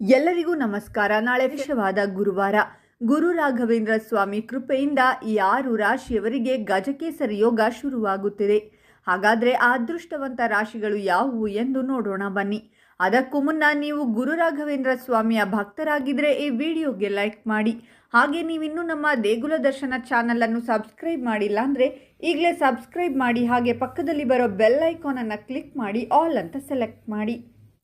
ಎಲ್ಲರಿಗೂ ನಮಸ್ಕಾರ. ನಾಳೆ ವಿಶೇಷವಾದ ಗುರುವಾರ. ಗುರು ರಾಘವೇಂದ್ರ ಸ್ವಾಮಿ ಕೃಪೆಯಿಂದ ಯಾರು ರಾಶಿಯವರಿಗೆ ಗಜಕೇಸರಿ ಯೋಗ ಶುರುವಾಗುತ್ತಿದೆ. ಹಾಗಾದರೆ ಅದೃಷ್ಟವಂತ ರಾಶಿಗಳು ಯಾವುವು ಎಂದು ನೋಡೋಣ ಬನ್ನಿ. ಅದಕ್ಕೂ ಮುನ್ನ ನೀವು ಗುರು ರಾಘವೇಂದ್ರ ಸ್ವಾಮಿಯ ಭಕ್ತರಾಗಿದ್ದರೆ ಈ ವಿಡಿಯೋಗೆ ಲೈಕ್ ಮಾಡಿ. ಹಾಗೆ ನೀವಿನ್ನೂ ನಮ್ಮ ದೇಗುಲ ದರ್ಶನ ಚಾನಲನ್ನು ಸಬ್ಸ್ಕ್ರೈಬ್ ಮಾಡಿಲ್ಲ ಅಂದರೆ ಈಗಲೇ ಸಬ್ಸ್ಕ್ರೈಬ್ ಮಾಡಿ. ಹಾಗೆ ಪಕ್ಕದಲ್ಲಿ ಬರೋ ಬೆಲ್ ಐಕಾನನ್ನು ಕ್ಲಿಕ್ ಮಾಡಿ, ಆಲ್ ಅಂತ ಸೆಲೆಕ್ಟ್ ಮಾಡಿ.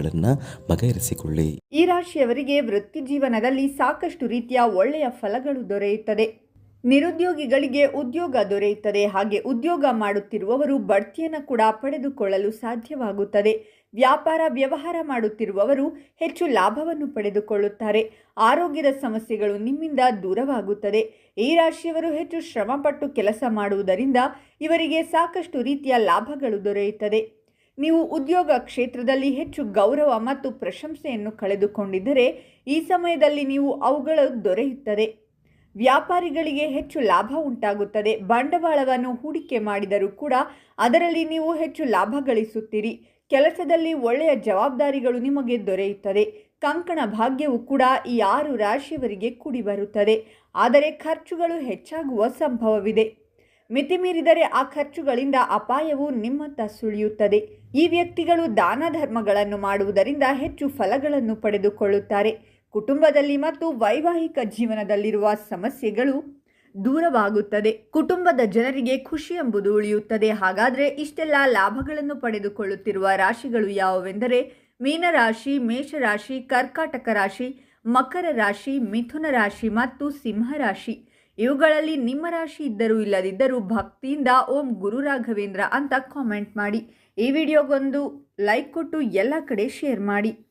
ಸಮಸ್ಯೆಗಳನ್ನು ಬಗೆಹರಿಸಿಕೊಳ್ಳಿ. ಈ ರಾಶಿಯವರಿಗೆ ವೃತ್ತಿ ಜೀವನದಲ್ಲಿ ಸಾಕಷ್ಟು ರೀತಿಯ ಒಳ್ಳೆಯ ಫಲಗಳು ದೊರೆಯುತ್ತದೆ. ನಿರುದ್ಯೋಗಿಗಳಿಗೆ ಉದ್ಯೋಗ ದೊರೆಯುತ್ತದೆ. ಹಾಗೆ ಉದ್ಯೋಗ ಮಾಡುತ್ತಿರುವವರು ಬಡ್ತಿಯನ್ನು ಕೂಡ ಪಡೆದುಕೊಳ್ಳಲು ಸಾಧ್ಯವಾಗುತ್ತದೆ. ವ್ಯಾಪಾರ ವ್ಯವಹಾರ ಮಾಡುತ್ತಿರುವವರು ಹೆಚ್ಚು ಲಾಭವನ್ನು ಪಡೆದುಕೊಳ್ಳುತ್ತಾರೆ. ಆರೋಗ್ಯದ ಸಮಸ್ಯೆಗಳು ನಿಮ್ಮಿಂದ ದೂರವಾಗುತ್ತದೆ. ಈ ರಾಶಿಯವರು ಹೆಚ್ಚು ಶ್ರಮಪಟ್ಟು ಕೆಲಸ ಮಾಡುವುದರಿಂದ ಇವರಿಗೆ ಸಾಕಷ್ಟು ರೀತಿಯ ಲಾಭಗಳು ದೊರೆಯುತ್ತದೆ. ನೀವು ಉದ್ಯೋಗ ಕ್ಷೇತ್ರದಲ್ಲಿ ಹೆಚ್ಚು ಗೌರವ ಮತ್ತು ಪ್ರಶಂಸೆಯನ್ನು ಕಳೆದುಕೊಂಡಿದ್ದರೆ ಈ ಸಮಯದಲ್ಲಿ ನೀವು ಅವುಗಳು ದೊರೆಯುತ್ತದೆ. ವ್ಯಾಪಾರಿಗಳಿಗೆ ಹೆಚ್ಚು ಲಾಭ ಉಂಟಾಗುತ್ತದೆ. ಬಂಡವಾಳವನ್ನು ಹೂಡಿಕೆ ಮಾಡಿದರೂ ಕೂಡ ಅದರಲ್ಲಿ ನೀವು ಹೆಚ್ಚು ಲಾಭ ಗಳಿಸುತ್ತೀರಿ. ಕೆಲಸದಲ್ಲಿ ಒಳ್ಳೆಯ ಜವಾಬ್ದಾರಿಗಳು ನಿಮಗೆ ದೊರೆಯುತ್ತದೆ. ಕಂಕಣ ಭಾಗ್ಯವು ಕೂಡ ಈ ಆರು ರಾಶಿಯವರಿಗೆ ಕೂಡಿ ಬರುತ್ತದೆ ಆದರೆ ಖರ್ಚುಗಳು ಹೆಚ್ಚಾಗುವ ಸಂಭವವಿದೆ. ಮಿತಿ ಮೀರಿದರೆ ಆ ಖರ್ಚುಗಳಿಂದ ಅಪಾಯವು ನಿಮ್ಮತ್ತ ಸುಳಿಯುತ್ತದೆ. ಈ ವ್ಯಕ್ತಿಗಳು ದಾನ ಧರ್ಮಗಳನ್ನು ಮಾಡುವುದರಿಂದ ಹೆಚ್ಚು ಫಲಗಳನ್ನು ಪಡೆದುಕೊಳ್ಳುತ್ತಾರೆ. ಕುಟುಂಬದಲ್ಲಿ ಮತ್ತು ವೈವಾಹಿಕ ಜೀವನದಲ್ಲಿರುವ ಸಮಸ್ಯೆಗಳು ದೂರವಾಗುತ್ತದೆ. ಕುಟುಂಬದ ಜನರಿಗೆ ಖುಷಿ ಎಂಬುದು ಉಳಿಯುತ್ತದೆ. ಹಾಗಾದರೆ ಇಷ್ಟೆಲ್ಲ ಲಾಭಗಳನ್ನು ಪಡೆದುಕೊಳ್ಳುತ್ತಿರುವ ರಾಶಿಗಳು ಯಾವುವೆಂದರೆ ಮೀನರಾಶಿ, ಮೇಷರಾಶಿ, ಕರ್ಕಾಟಕ ರಾಶಿ, ಮಕರ ರಾಶಿ, ಮಿಥುನ ರಾಶಿ ಮತ್ತು ಸಿಂಹ ರಾಶಿ. ಇವುಗಳಲ್ಲಿ ನಿಮ್ಮ ರಾಶಿ ಇದ್ದರೂ ಇಲ್ಲದಿದ್ದರೂ ಭಕ್ತಿಯಿಂದ ಓಂ ಗುರು ರಾಘವೇಂದ್ರ ಅಂತ ಕಾಮೆಂಟ್ ಮಾಡಿ. ಈ ವಿಡಿಯೋಗೊಂದು ಲೈಕ್ ಕೊಟ್ಟು ಎಲ್ಲ ಕಡೆ ಶೇರ್ ಮಾಡಿ.